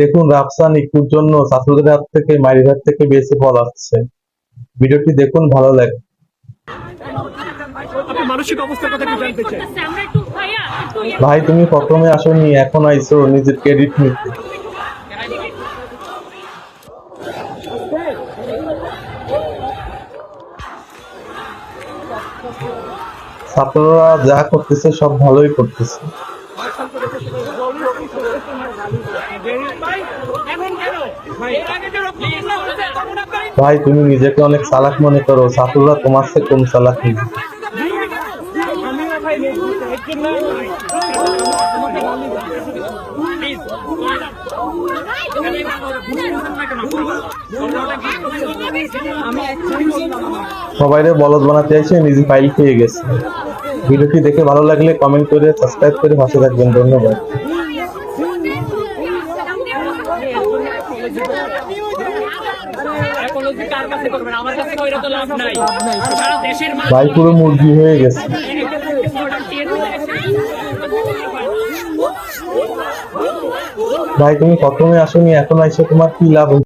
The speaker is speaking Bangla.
দেখুন রাফসান ইকুর জন্য ছাত্রদের হাত থেকে মায়ের হাত থেকে বেঁচে আসছে। ভিডিওটি দেখুন ভালো লাগে। মানসিক অবস্থার কথা একটু জানতে চাই। আমরা একটু ভাইয়া একটু ভাই তুমি প্রথমে আসনি এখন আইছো নিজের ক্রেডিট নিতে। ছাত্ররা যা করতেছে সব ভালোই করতেছে। ভাই, তুমি নিজেকে অনেক চালাক মনে করো। ছাত্ররা তোমার চেয়ে কম চালাক নেই সবাইরে বলদ বানাতে এসে নিজে ফাইল পেয়ে গেছে। ভিডিওটি দেখে ভালো লাগলে কমেন্ট করে সাবস্ক্রাইব করে পাশে থাকবেন। ধন্যবাদ। ভাই পুরো মুরগি হয়ে গেছে। ভাই তুমি প্রথমে আসনি এখন আইসো তোমার কি লাভ